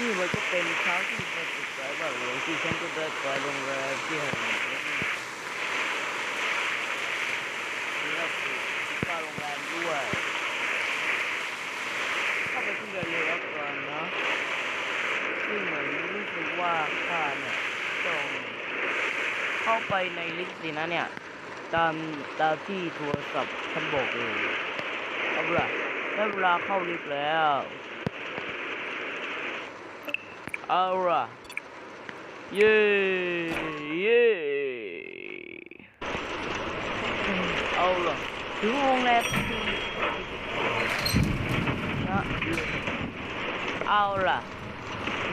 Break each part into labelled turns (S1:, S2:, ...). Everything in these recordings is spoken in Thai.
S1: นี่มันก็เป็นเช้าที่สดใสมากเลยที่ฉันก็ได้ไปโรงแรมที่แห่งนี้นี่ก็คือที่โรงแรมด้วยเข้าไปที่เรือเรือก่อนนะซึ่งเหมือนรู้สึกว่าข้าเนี่ยต้องเข้าไปในลิฟต์สินะเนี่ย ตามตามที่โทรศัพท์ฉันบอกเลยเอาล่ะได้เวลาเข้าลิฟต์แล้ว เอาล่ะเย้เย้เอาล่ะถึงโรงแรมที่นะเอาล่ะ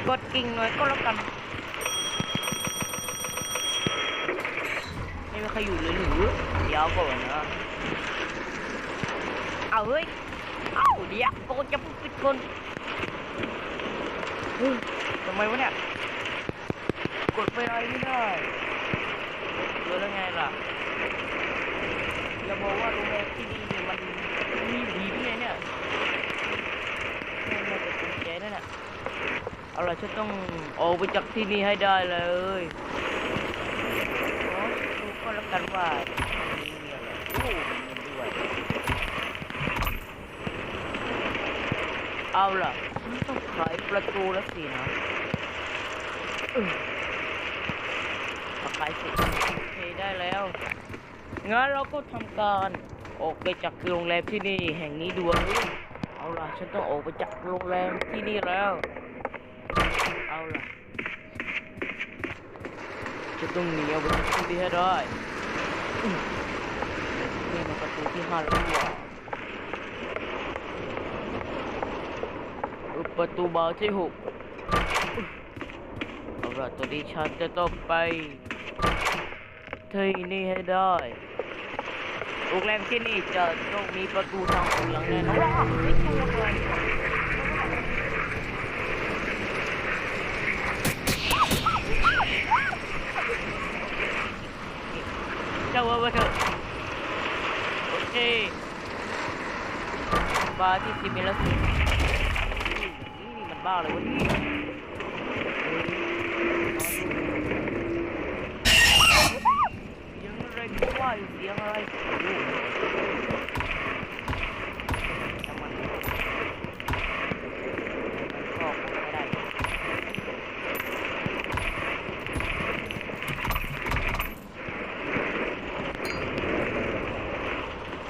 S1: กดกิ่งหน่อยก็แล้วกัน ไม่มีใครอยู่เลยหรือเดี๋ยวก่อนนะ เอาเฮ้ย เอาเดี๋ยวโกจะปิดคนเฮ้ย ทำไมวะเนี่ย กดไปอะไรไม่ได้เจอแล้วไงล่ะอย่าบอกว่าโรงแรมที่นี่เนี่ยมันมีผีด้วยเนี่ยน่าจะเป็นแกนั่นแหละเอาล่ะฉันต้องออกไปจากที่นี่ให้ได้เลยขอดูก็แล้วกันว่ามีอะไรโอ้มีด้วย เอาล่ะฉันต้องไขประตูแล้วสินะอืมพอไขเสร็จโอเคได้แล้วงั้นเราก็ทำการออกไปจากโรงแรมที่นี่แห่งนี้ด่วนเอาล่ะฉันต้องออกไปจากโรงแรมที่นี่แล้ว เอาล่ะจะต้องหนีออกไปจากที่นี่ให้ได้นี่มันประตูที่ห้าแล้วนี่หว่า ประตูบานที่หกเอาละตอนนี้ฉันจะต้องไปที่นี่ให้ได้โรงแรมที่นี่จะต้องมีประตูทางออกอย่างแน่นอนว้าวไม่ตัวเจ้าว่าเถอะโอเคบาร์ที่สิบเมตรละสิ บ้าเลยวะนี่เสียงอะไรก็ว่าอยู่เสียงอะไร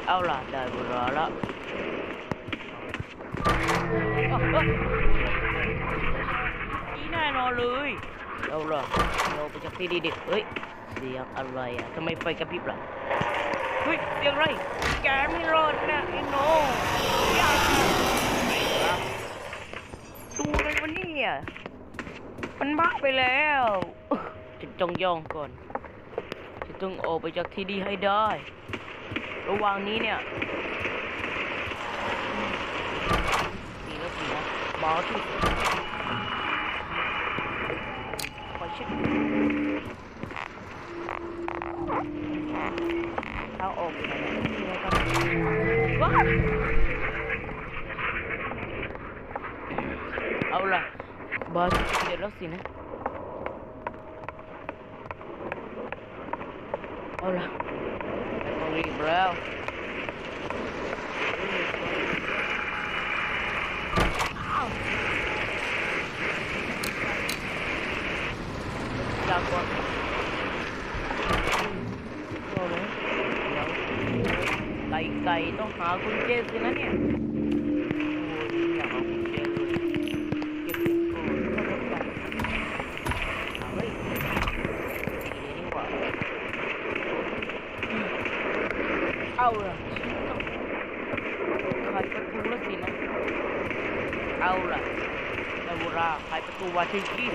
S1: เอาล่ะได้เวลาละ นี่แน่นอนเลยเอาล่ะเราไปจากที่ดีเดิเฮ้ย เสียงอะไรอะทำไมไฟกระพริบล่ะ เฮ้ย เสียงอะไร แกไม่รอดนะไอ้โน่ดูอะไรวะเนี่ยมันบ้าไปแล้วจะจองยองก่อนจะต้องออกไปจากที่ดีให้ได้ ระหว่างนี้เนี่ยสีแล้วสี นะบอที่ขอเช็คเอาออกไปไหนมีอะไรกันว้าวเอาล่ะบอสเสร็จแล้วสินะ เอาล่ะไม่ต้องรีบแล้วอ้าวจากก่อนก็เลยเดี๋ยวไก่ไก่ต้องหากุญแจสินะเนี่ย โอ้ยอยากเอากุญแจเลยเก็บก่อนก็แล้วกันเอาเฮ้ยดีเลยดีกว่า เอาล่ะไขประตูแล้วสินะ เอาล่ะ ได้เวลาไขประตูวาชิกี้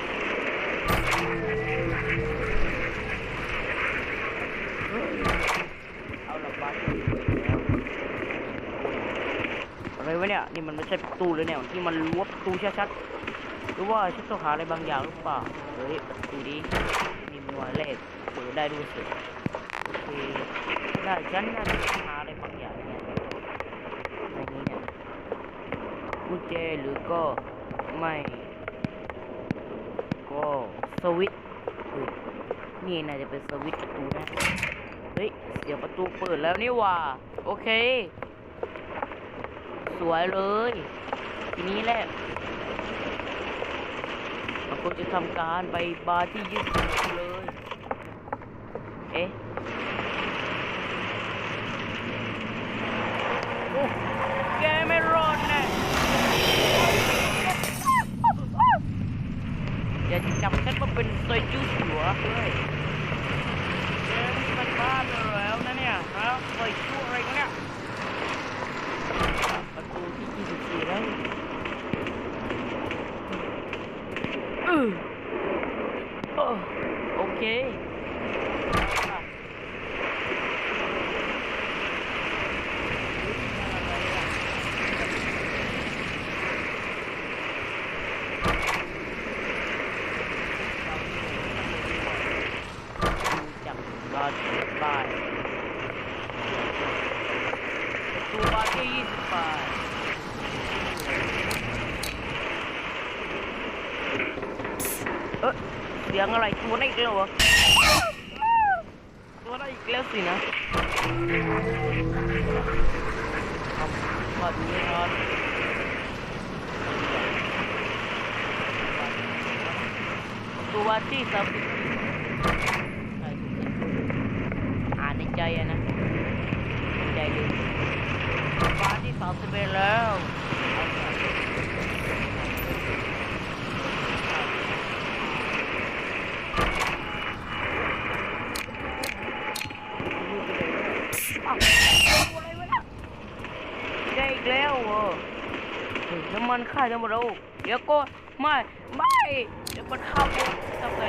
S1: เอาล่ะบาชิกี้แล้วอะไรวะเนี่ยนี่มันไม่ใช่ประตูเลยเนี่ยที่มันล้วประตูชัดๆหรือว่าฉันต้องหาอะไรบางอย่างหรือเปล่าเฮ้ยประตูนี้มีหมายเลขเปิดได้ด้วยสิโอเคได้ฉันน่าจะหาอะไรบางอย่างเนี่ยในนี้เนี่ยกุญแจหรือก็ ไม่ ก็สวิตนี่น่าจะเป็นสวิตประตูนะ เฮ้ย เสียงประตูเปิดแล้วนี่ว่า โอเค สวยเลย ทีนี้แหละเราก็จะทำการไปบาร์ที่ยืดเลย เอ๊ะ โอ้แกไม่รอดแน่อย่าจับฉั นมาเป็นซอยจู้หัวเฮ้ยแกนี่มันบ้าไปแล้วนะเนี่ยฮะซอยจู้อะไรกันเนี่ยประตูที่24แล้วอือโอ้โอเคอะ จั บบาทบาทตัวบาทที่ยี่สิบบาทเอ๊ะเสียงอะไรตัวนั้นอีกแล้วเหรอตัวนั้นอีกแล้วสินะทำแบบนี้นอนตัวที่สาม อกทะเบียนแล้วได้อีกแล้วเหรอน้ำมันค่ายน้ำมันล้วเดี๋ยวก็ไม่ ไม่ เดี๋ยวมันข้าไปทำไง